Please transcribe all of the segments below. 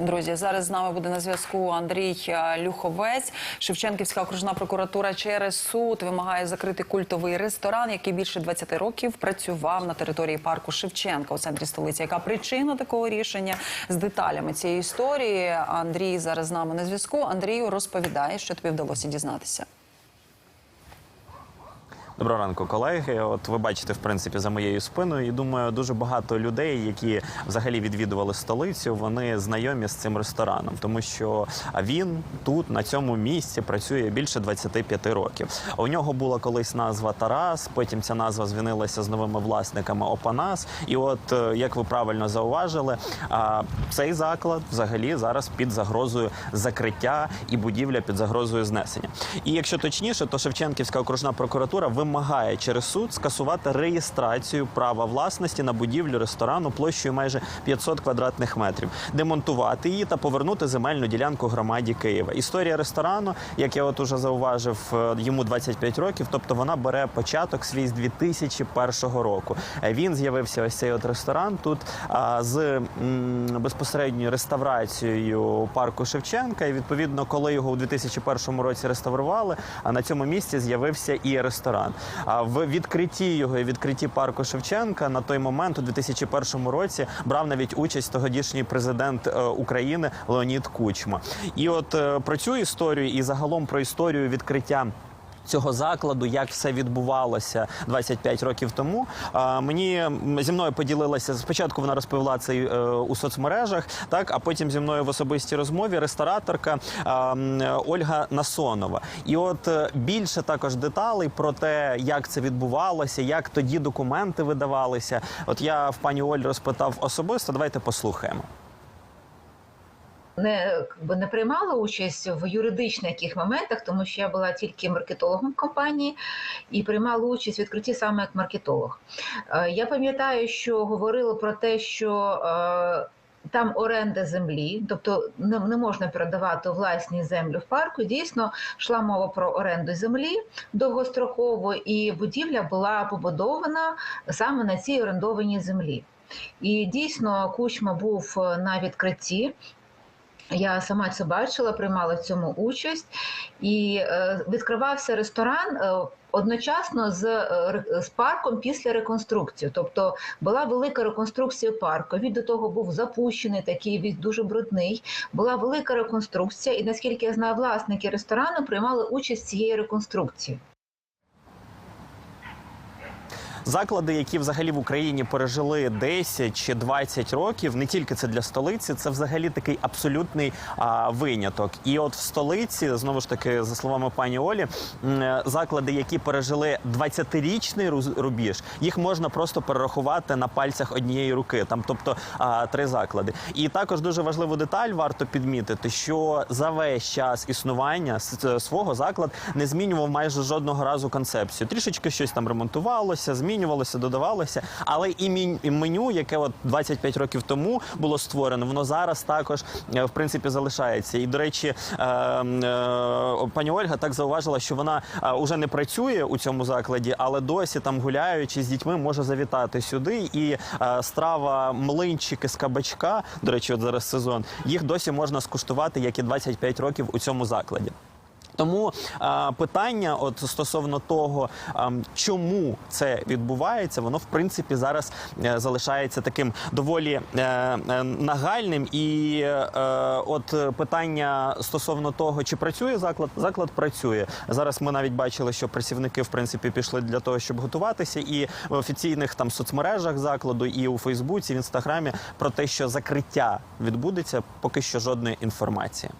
Друзі, зараз з нами буде на зв'язку Андрій е, Люховець. Шевченківська окружна прокуратура через суд вимагає закрити культовий ресторан, який більше 20 років працював на території парку Шевченка у центрі столиці. Яка причина такого рішення з деталями цієї історії? Андрій зараз з нами на зв'язку. Андрію розповідає, що тобі вдалося дізнатися. Доброго ранку, колеги. От ви бачите, в принципі, за моєю спиною. І думаю, дуже багато людей, які взагалі відвідували столицю, вони знайомі з цим рестораном, тому що він тут, на цьому місці, працює більше 25 років. У нього була колись назва Тарас, потім ця назва змінилася з новими власниками Опанас. І от, е, як ви правильно зауважили, цей заклад взагалі зараз під загрозою закриття і будівля під загрозою знесення. І якщо точніше, то Шевченківська окружна прокуратура вимагає через суд скасувати реєстрацію права власності на будівлю ресторану площею майже 500 квадратних метрів, демонтувати її та повернути земельну ділянку громаді Києва. Історія ресторану, як я от уже зауважив, е, йому 25 років, тобто вона бере початок свій з 2001 року. Е, Він з'явився ось цей от ресторан тут а, з м, безпосередньою реставрацією парку Шевченка. І відповідно, коли його у 2001 році реставрували, а на цьому місці з'явився і ресторан. А в відкритті його і відкритті парку Шевченка на той момент, у 2001 році, брав навіть участь тодішній президент е, України Леонід Кучма. І от е, про цю історію і загалом про історію відкриття. Цього закладу, як все відбувалося 25 років тому. Мені зі мною поділилася спочатку. Вона розповіла це е, у соцмережах, так а потім зі мною в особистій розмові рестораторка Ольга Насонова. І от е, більше також деталей про те, як це відбувалося, як тоді документи видавалися. От я в пані Оль розпитав особисто. Давайте послухаємо. Не, якби не приймала участь в юридичних яких моментах, тому що я була тільки маркетологом компанії і приймала участь в відкритті саме як маркетолог. Е, Я пам'ятаю, що говорили про те, що е, там оренда землі, тобто не, не можна передавати власні землю в парку. Дійсно, йшла мова про оренду землі довгостроково, і будівля була побудована саме на цій орендованій землі. І дійсно Кучма був е, на відкритті. Я сама це бачила, приймала в цьому участь, і е, відкривався ресторан е, одночасно з, е, з парком після реконструкції. Тобто була велика реконструкція парку. Він до того був запущений, такий він дуже брудний. Була велика реконструкція, і наскільки я знаю, власники ресторану приймали участь в цієї реконструкції. Заклади, які взагалі в Україні пережили 10 чи 20 років, не тільки це для столиці, це взагалі такий абсолютний а, виняток. І от в столиці, знову ж таки, за словами пані Олі, е, заклади, які пережили 20-річний рубіж, їх можна просто перерахувати на пальцях однієї руки. Там, тобто, а, три заклади. І також дуже важливу деталь варто підмітити, що за весь час існування свого заклад не змінював майже жодного разу концепцію. Трішечки щось там ремонтувалося, змінювалося, додавалося. Але і меню, яке от 25 років тому було створено, воно зараз також е, в принципі залишається. І до речі, е, е, пані Ольга так зауважила, що вона вже не працює у цьому закладі, але досі там гуляючи з дітьми, може завітати сюди. І страва млинчики з кабачка, до речі, от зараз сезон, їх досі можна скуштувати, як і 25 років у цьому закладі. Тому е, питання, от стосовно того, е, чому це відбувається, воно в принципі зараз е, залишається таким доволі е, е, нагальним. І е, от питання стосовно того, чи працює заклад, заклад працює. Зараз ми навіть бачили, що працівники в принципі пішли для того, щоб готуватися, і в офіційних там соцмережах закладу, і у Фейсбуці, в інстаграмі про те, що закриття відбудеться, поки що жодної інформації.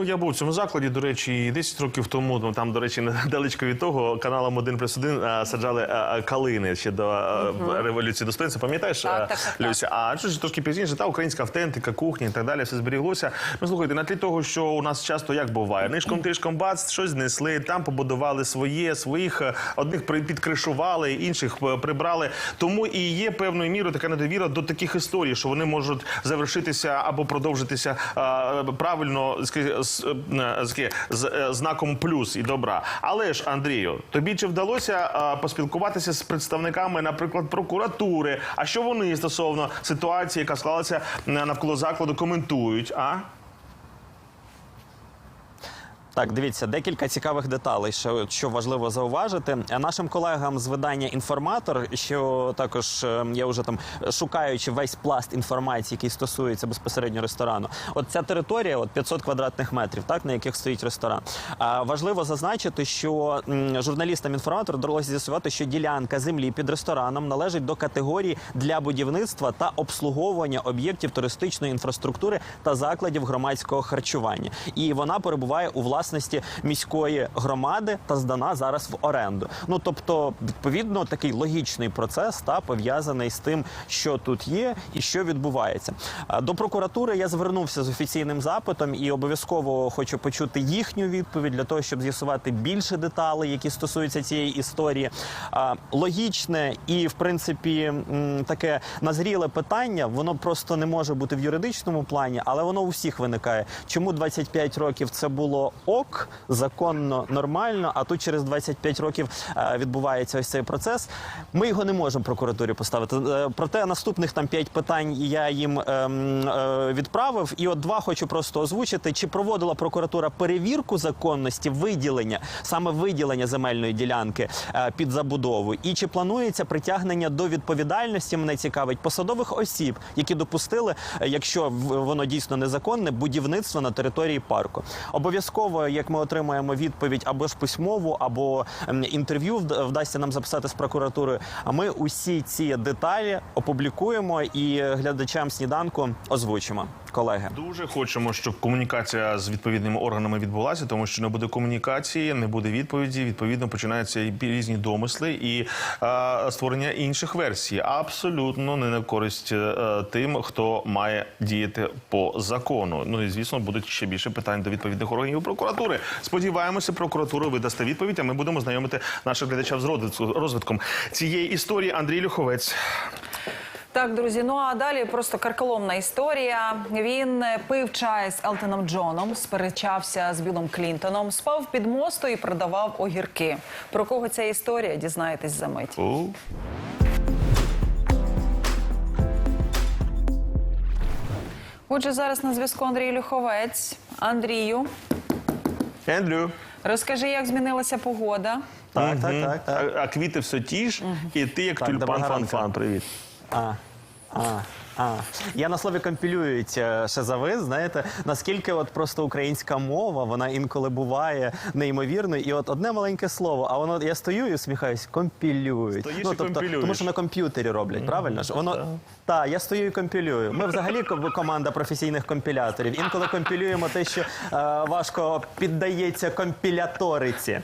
Ну, Ну, я був в цьому закладі, до речі, і 10 років тому, ну там, до речі, недалечко від того, каналом 1 плюс 1 а, саджали а, а, калини ще до а, революції до Пам'ятаєш, Так, а, так, так, так. Люся? А що ж трошки пізніше, та українська автентика, кухня і так далі, все зберіглося. Ну, слухайте, на тлі того, що у нас часто як буває, нишком тишком бац, щось знесли, там побудували своє, своїх е, одних підкришували, інших е, прибрали. Тому і є певною мірою така недовіра до таких історій, що вони можуть завершитися або продовжитися а, правильно ски- з, е, з е, знаком плюс і добра. Але ж, Андрію, тобі чи вдалося поспілкуватися з представниками, наприклад, прокуратури? А що вони стосовно ситуації, яка склалася е, навколо закладу, коментують? А? Так, дивіться, декілька цікавих деталей, що, що важливо зауважити. Нашим колегам з видання інформатор, що також е, я вже там шукаючи весь пласт інформації, який стосується безпосередньо ресторану. От ця територія, от 500 квадратних метрів, так на яких стоїть ресторан. Важливо зазначити, що журналістам інформатор вдалося з'ясувати, що ділянка землі під рестораном належить до категорії для будівництва та обслуговування об'єктів туристичної інфраструктури та закладів громадського харчування. І вона перебуває у власності міської громади та здана зараз в оренду. Ну тобто, відповідно, такий логічний процес та пов'язаний з тим, що тут є і що відбувається. До прокуратури я звернувся з офіційним запитом і обов'язково хочу почути їхню відповідь для того, щоб з'ясувати більше деталей, які стосуються цієї історії. Логічне і, в принципі, таке назріле питання, воно просто не може бути в юридичному плані, але воно у всіх виникає. Чому 25 років це було ок, законно, нормально, а тут через 25 років е, відбувається ось цей процес. Ми його не можемо прокуратурі поставити. Е, Проте наступних там 5 питань я їм ем, е, відправив. І от два хочу просто озвучити: чи проводила прокуратура перевірку законності виділення, саме виділення земельної ділянки під забудову, і чи планується притягнення до відповідальності? Мене цікавить посадових осіб, які допустили, якщо воно дійсно незаконне, будівництво на території парку. Обов'язково, як ми отримаємо відповідь або ж письмову, або інтерв'ю вдасться нам записати з прокуратури. А ми усі ці деталі опублікуємо і глядачам сніданку озвучимо. Колеги. Дуже хочемо, щоб комунікація з відповідними органами відбулася, тому що не буде комунікації, не буде відповіді. Відповідно, починаються і різні домисли і е, створення інших версій. Абсолютно не на користь е, тим, хто має діяти по закону. Ну і звісно, будуть ще більше питань до відповідних органів прокуратури. Сподіваємося, прокуратура видасте відповідь. А ми будемо знайомити наших глядачів з розвитком цієї історії. Андрій Люховець. Так, друзі, ну а далі просто карколомна історія. Він е, пив чай з Елтоном Джоном, сперечався з Білом Клінтоном, спав під мосту і продавав огірки. Про кого ця історія? Дізнаєтесь за мить. Отже, зараз на зв'язку Андрій Люховець. Андрію, Ендрю. розкажи, як змінилася погода. Так, так, так, так. А, а квіти все ті ж, і ти як Так, тюльпан ранку. фан-фан. Привіт. А, а, а. Я на слові компілюють е, ще за ви, знаєте, наскільки от просто українська мова, вона інколи буває неймовірною. І от одне маленьке слово, а воно я стою і усміхаюсь, компілюють. Стоїш ну, і компілюєш. тому що на комп'ютері роблять, правильно ж? Воно так, я стою і компілюю. Ми взагалі ко- команда професійних компіляторів. Інколи компілюємо те, що е, важко піддається компіляториці.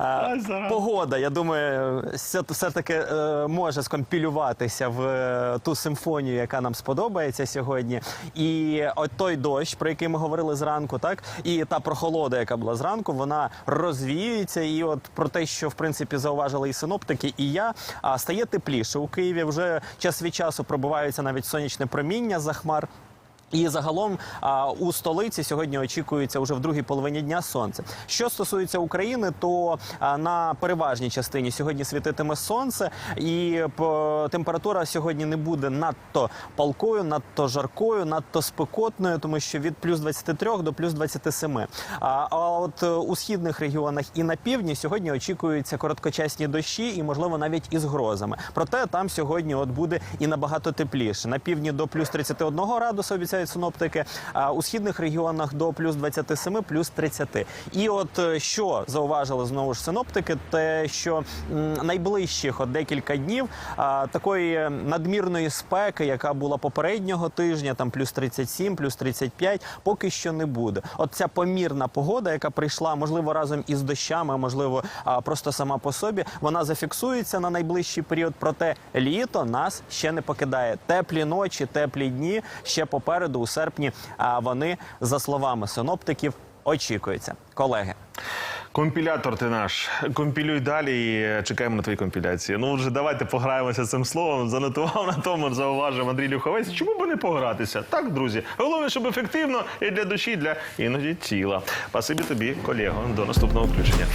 Е, погода, я думаю, все- все-таки е, може скомпілюватися в е, ту симфонію, яка нам сподобається сьогодні. І от той дощ, про який ми говорили зранку, так і та прохолода, яка була зранку, вона розвіюється. І от про те, що в принципі зауважили і синоптики, і я, а стає тепліше у Києві. Вже час від часу пробуваються навіть сонячне проміння за хмар. І загалом у столиці сьогодні очікується вже в другій половині дня сонце. Що стосується України, то на переважній частині сьогодні світитиме сонце, і по, температура сьогодні не буде надто палкою, надто жаркою, надто спекотною, тому що від плюс 23 до плюс 27. А, а от е, у східних регіонах і на півдні сьогодні очікуються короткочасні дощі і, можливо, навіть із грозами. Проте там сьогодні от буде і набагато тепліше. На півдні до плюс 31 градуса обіцяють розповідають синоптики. У східних регіонах до плюс 27, плюс 30. І от е, що зауважили знову ж синоптики, те, що найближчих от декілька днів такої надмірної спеки, яка була попереднього тижня, там плюс 37, плюс 35, поки що не буде. От ця помірна погода, яка прийшла, можливо, разом із дощами, можливо, просто сама по собі, вона зафіксується на найближчий період. Проте літо нас ще не покидає. Теплі ночі, теплі дні ще попереду у серпні. А вони, за словами синоптиків, очікуються. Колеги. Компілятор ти наш. Компілюй далі і чекаємо на твої компіляції. Ну вже давайте пограємося цим словом. Занотував на тому, зауважив Андрій Люховець. Чому б не погратися? Так, друзі. Головне, щоб ефективно і для душі, і для іноді тіла. Спасибі тобі, колего. До наступного включення.